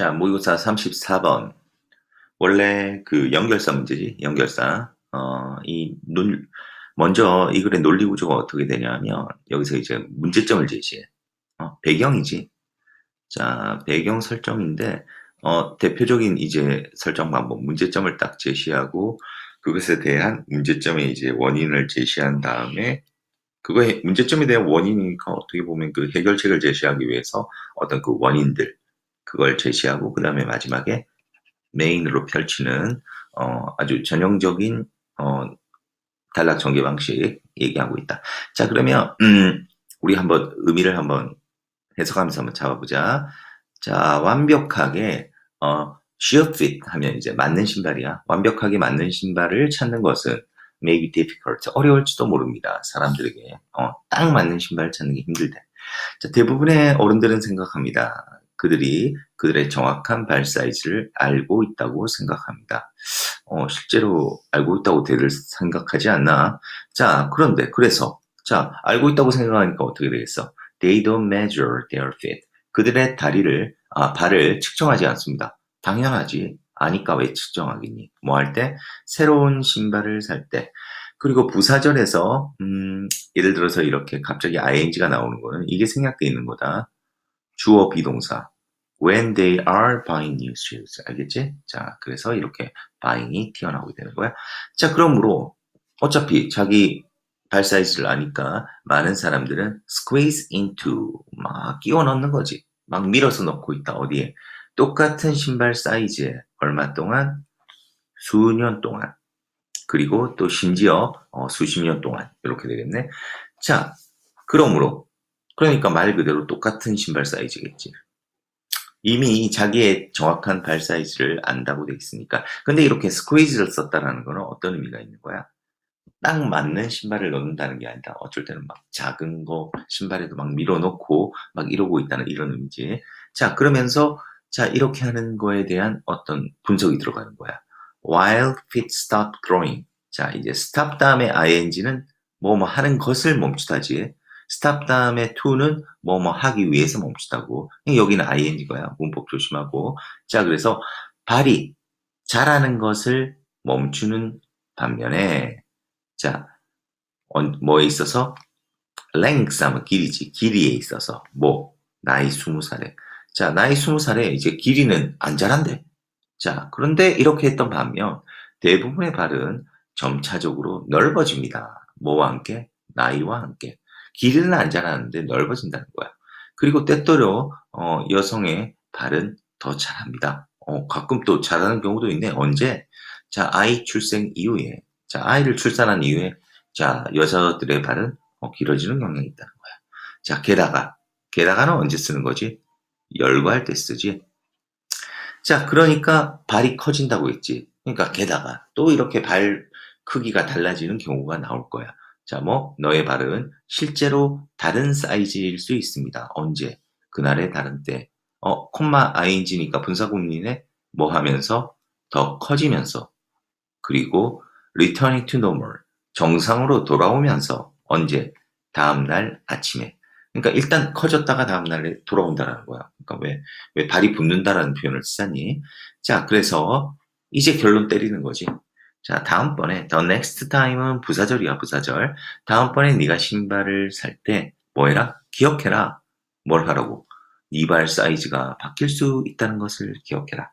자, 모의고사 34번. 원래 그 연결사 문제지, 연결사. 어, 이 논, 먼저 이 글의 논리 구조가 어떻게 되냐면, 여기서 이제 문제점을 제시해. 어, 배경이지. 자, 배경 설정인데, 어, 대표적인 이제 설정 방법, 문제점을 딱 제시하고, 그것에 대한 문제점의 이제 원인을 제시한 다음에, 그거의 문제점에 대한 원인이니까 어떻게 보면 그 해결책을 제시하기 위해서 어떤 그 원인들, 그걸 제시하고 그 다음에 마지막에 메인으로 펼치는 어, 아주 전형적인 어, 단락 전개 방식 얘기하고 있다. 자 그러면 음, 우리 한번 의미를 한번 해석하면서 한번 잡아보자. 자 완벽하게 어, sheer fit 하면 이제 맞는 신발이야. 완벽하게 맞는 신발을 찾는 것은 may be difficult 어려울지도 모릅니다. 사람들에게 어, 딱 맞는 신발을 찾는 게 힘들대. 자, 대부분의 어른들은 생각합니다. 그들이 그들의 정확한 발 사이즈를 알고 있다고 생각합니다. 어, 실제로 알고 있다고 대들 생각하지 않나? 자, 그런데 그래서 자, 알고 있다고 생각하니까 어떻게 되겠어? They don't measure their feet. 그들의 다리를 아, 발을 측정하지 않습니다. 당연하지. 아니까 왜 측정하겠니? 뭐 할 때? 새로운 신발을 살 때. 그리고 부사절에서 음, 예를 들어서 이렇게 갑자기 ing가 나오는 거는 이게 생략돼 있는 거다. 주어 비동사. When they are buying new shoes. 알겠지? 자, 그래서 이렇게 buying이 튀어나오게 되는 거야. 자, 그러므로 어차피 자기 발 사이즈를 아니까 많은 사람들은 squeeze into 막 끼워 넣는 거지. 막 밀어서 넣고 있다. 어디에? 똑같은 신발 사이즈에 얼마 동안? 수년 동안. 그리고 또 심지어 어, 수십 년 동안 이렇게 되겠네. 자, 그러므로 그러니까 말 그대로 똑같은 신발 사이즈겠지. 이미 자기의 정확한 발 사이즈를 안다고 돼 있으니까. 근데 이렇게 스queeze를 썼다라는 거는 어떤 의미가 있는 거야? 딱 맞는 신발을 넣는다는 게 아니라 어쩔 때는 막 작은 거 신발에도 막 밀어넣고 막 이러고 있다는 이런 의미지. 자, 그러면서 자, 이렇게 하는 거에 대한 어떤 분석이 들어가는 거야. While feet stop growing. 자, 이제 stop 다음에 ing는 뭐 뭐 하는 것을 멈추다지. Stop 다음에 to는 뭐뭐 하기 위해서 멈추다고. 여기는 ing거야. 문법 조심하고. 자, 그래서 발이 잘하는 것을 멈추는 반면에 자, 어, 뭐에 있어서 length 하면 길이지. 길이에 있어서 뭐 나이 스무 살에 자, 나이 스무 살에 이제 길이는 안 자란대. 자, 그런데 이렇게 했던 반면 대부분의 발은 점차적으로 넓어집니다. 뭐와 함께? 나이와 함께. 길이는 안 자라는데 넓어진다는 거야. 그리고 때때로 어, 여성의 발은 더 자랍니다. 어, 가끔 또 자라는 경우도 있네. 언제? 자, 아이 출생 이후에. 자, 아이를 출산한 이후에 자, 여자들의 발은 어, 길어지는 경향이 있다는 거야. 자, 게다가 게다가는 언제 쓰는 거지? 열거할 때 쓰지. 자, 그러니까 발이 커진다고 했지. 그러니까 게다가 또 이렇게 발 크기가 달라지는 경우가 나올 거야. 자, 뭐 너의 발은 실제로 다른 사이즈일 수 있습니다. 언제? 그날의 다른 때. 어, 콤마 ing니까 분사구문이네. 뭐 하면서 더 커지면서 그리고 returning to normal 정상으로 돌아오면서 언제? 다음 날 아침에. 그러니까 일단 커졌다가 다음 날에 돌아온다라는 거야. 그러니까 왜, 왜 발이 붙는다라는 표현을 쓰니? 자, 그래서 이제 결론 때리는 거지. 자, 다음번에 the next time은 부사절이야, 부사절. 다음번에 네가 신발을 살 때 뭐 해라? 기억해라. 뭘 하라고? 네 발 사이즈가 바뀔 수 있다는 것을 기억해라.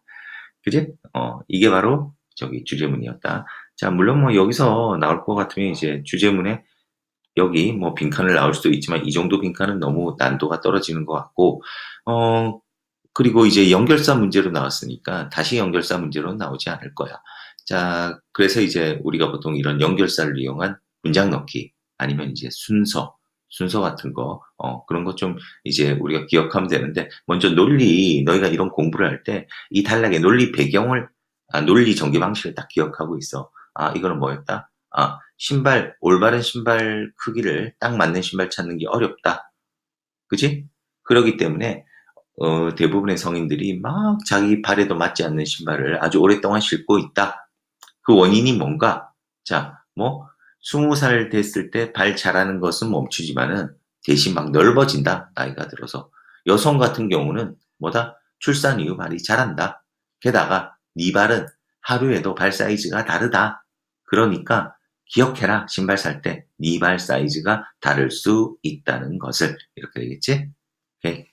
그지? 어, 이게 바로 저기 주제문이었다. 자, 물론 뭐 여기서 나올 것 같으면 이제 주제문에 여기 뭐 빈칸을 나올 수도 있지만 이 정도 빈칸은 너무 난도가 떨어지는 것 같고, 어, 그리고 이제 연결사 문제로 나왔으니까 다시 연결사 문제로 나오지 않을 거야. 자, 그래서 이제 우리가 보통 이런 연결사를 이용한 문장 넣기 아니면 이제 순서, 순서 같은 거, 어, 그런 것 좀 이제 우리가 기억하면 되는데, 먼저 논리, 너희가 이런 공부를 할 때 이 단락의 논리 배경을, 아, 논리 전개 방식을 딱 기억하고 있어. 아, 이거는 뭐였다? 아, 신발, 올바른 신발 크기를 딱 맞는 신발 찾는 게 어렵다. 그지? 그러기 때문에, 어, 대부분의 성인들이 막 자기 발에도 맞지 않는 신발을 아주 오랫동안 신고 있다. 그 원인이 뭔가? 자, 뭐, 스무 살 됐을 때 발 자라는 것은 멈추지만은 대신 막 넓어진다. 나이가 들어서. 여성 같은 경우는 뭐다? 출산 이후 발이 자란다. 게다가 네 발은 하루에도 발 사이즈가 다르다. 그러니까 기억해라. 신발 살 때 네 발 사이즈가 다를 수 있다는 것을 이렇게 되겠지? 오케이.